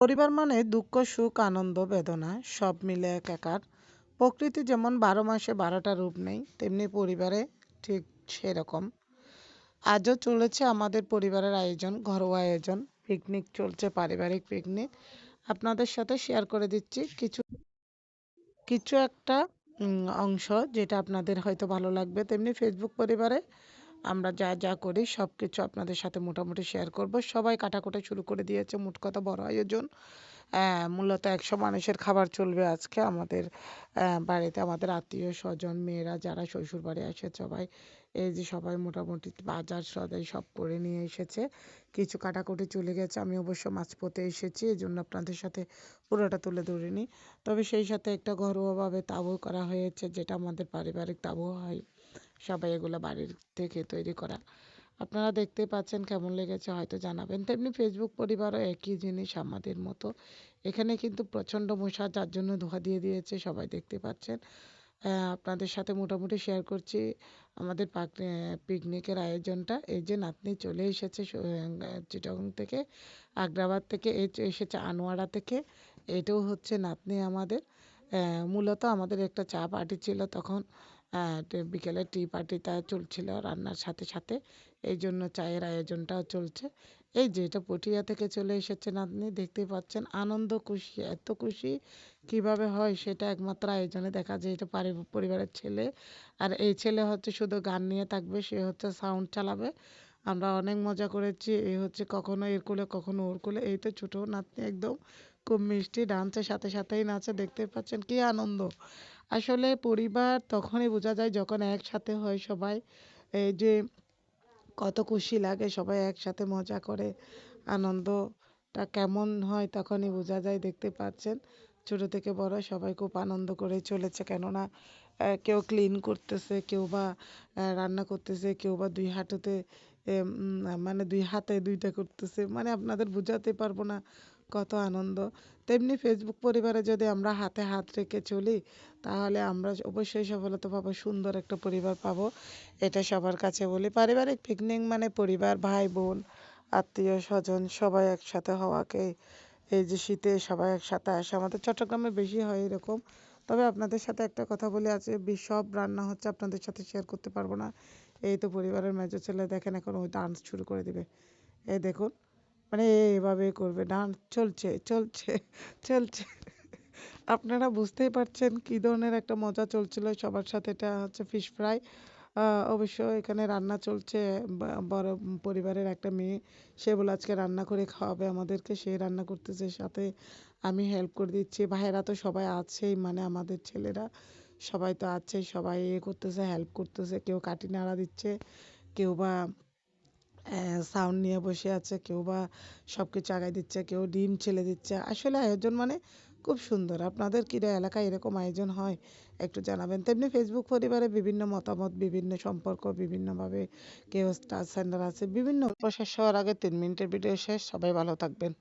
পরিবার মানে দুঃখ, সুখ, আনন্দ, বেদনা, সব মিলে একাকার প্রকৃতি যেমন বারো মাসে বারোটা রূপ নেই, তেমনি পরিবারে ঠিক সেরকম। আজও চলেছে আমাদের পরিবারের আয়োজন, ঘরোয়া আয়োজন পিকনিক চলছে, পারিবারিক পিকনিক আপনাদের সাথে শেয়ার করে দিচ্ছি। কিছু কিছু একটা অংশ যেটা আপনাদের হয়তো ভালো লাগবে। তেমনি ফেসবুক পরিবারে আমরা যা যা করি সব কিছু আপনাদের সাথে মোটামুটি শেয়ার করব। সবাই কাটাকুটি শুরু করে দিয়েছে, মোট কথা বড় আয়োজন। মূলত একশো মানুষের খাবার চলবে আজকে আমাদের বাড়িতে আমাদের আত্মীয় স্বজন, মেয়েরা যারা শ্বশুর বাড়ি আসে সবাই। এই যে সবাই মোটামুটি বাজার সদাই সব করে নিয়ে এসেছে। কিছু কাটাকুটি চলে গেছে, আমি অবশ্য মাছ মাঝপথে এসেছি এই জন্য আপনাদের সাথে পুরোটা তুলে ধরিনি। তবে সেই সাথে একটা ঘরোয়াভাবে তাবু করা হয়েছে, যেটা আমাদের পারিবারিক তাঁবু হয়। সবাই এগুলো বাড়ির থেকে তৈরি করা। আপনারা দেখতেই পাচ্ছেন কেমন লেগেছে, হয়তো জানাবেন। তেমনি ফেসবুক পরিবারও একই জিনিস আমাদের মতো। এখানে কিন্তু প্রচণ্ড মশা, যার জন্য ধোয়া দিয়ে দিয়েছে, সবাই দেখতে পাচ্ছেন। আপনাদের সাথে মোটামুটি শেয়ার করছি আমাদের পাক পিকনিকের আয়োজনটা। এই যে নাতনি চলে এসেছে চিটাগং থেকে, আগ্রাবাদ থেকে এসেছে আনোয়ারা থেকে। এটাও হচ্ছে নাতনি আমাদের। মূলত আমাদের একটা চা পার্টি ছিল তখন। বিকেলে টি পার্টিটা চলছিল রান্নার সাথে সাথে। এই জন্য চায়ের আয়োজনটাও চলছে। এই যে এটা পটিয়া থেকে চলে এসেছেন আপনি, দেখতেই পাচ্ছেন আনন্দ, খুশি, এত খুশি কীভাবে হয় সেটা একমাত্র আয়োজনে দেখা যায়। এটা পারি- পরিবারের ছেলে। আর এই ছেলে হচ্ছে শুধু গান নিয়ে থাকবে, সে হচ্ছে সাউন্ড চালাবে। আমরা অনেক মজা করেছি। এই হচ্ছে কখনো এর কোলে, কখনো ওর কোলে। এই তো ছোট নাতনি একদম খুব মিষ্টি ডান্সের সাথে সাথেই নাচে। দেখতে পাচ্ছেন কি আনন্দ। আসলে পরিবার তখনই বোঝা যায় যখন একসাথে হয় সবাই। এই যে কত খুশি লাগে সবাই একসাথে মজা করে। আনন্দটা কেমন হয় তখনই বোঝা যায়, দেখতে পাচ্ছেন। ছোট থেকে বড় সবাই খুব আনন্দ করে চলেছে। কেননা কেউ ক্লিন করতেছে, কেউ বা রান্না করতেছে, কেউ বা দুই হাঁটুতে মানে দুই হাতে দুইটা করতেছে। মানে আপনাদের বোঝাতে পারব না কত আনন্দ। তেমনি ফেসবুক পরিবারে যদি আমরা হাতে হাত রেখে চলি, তাহলে আমরা অবশ্যই সফলতা পাবো সুন্দর একটা পরিবার পাবো। এটা সবার কাছে বলি। পারিবারিক পিকনিক মানে পরিবার, ভাই, বোন, আত্মীয়, স্বজন সবাই একসাথে হওয়াকে। এই যে শীতে সবাই একসাথে আসে, আমাদের চট্টগ্রামে বেশি হয় এরকম। তবে আপনাদের সাথে একটা কথা বলে আছে সব রান্না হচ্ছে আপনাদের সাথে শেয়ার করতে পারব না। এই তো পরিবারের মেজো ছেলে দেখেন এখন ওই ডান্স শুরু করে দিবে। এ দেখুন মানে এভাবে করবে ডান্স চলছে চলছে চলছে। আপনারা বুঝতেই পারছেন কি ধরনের একটা মজা চলছিল। সবার সাথে এটা হচ্ছে ফিশ ফ্রাই অবশ্য এখানে রান্না চলছে বড় পরিবারের একটা মেয়ে, সে বলে আজকে রান্না করে খাওয়াবে আমাদেরকে, সে রান্না করতেছে, সাথে আমি হেল্প করে দিচ্ছি। ভাইয়েরা তো সবাই আছেই মানে আমাদের ছেলেরা সবাই তো আছেই সবাই এ করতেছে হেল্প করতেছে, কেউ কাটি নাড়া দিচ্ছে, কেউ বা সাউন্ড নিয়ে বসে আছে, কেউ বা সব কিছু আগায় দিচ্ছে, কেউ ডিম ছেলে দিচ্ছে। আসলে আয়োজন মানে খুব সুন্দর। আপনাদের কি এলাকায় এরকম আয়োজন হয়? একটু জানাবেন। তেমনি ফেসবুক পরিবারে বিভিন্ন মতামত, বিভিন্ন সম্পর্ক, বিভিন্নভাবে কেউ স্টার সেন্টার আছে, বিভিন্ন হওয়ার আগে তিন মিনিটের ভিডিও শেষ। সবাই ভালো থাকবেন।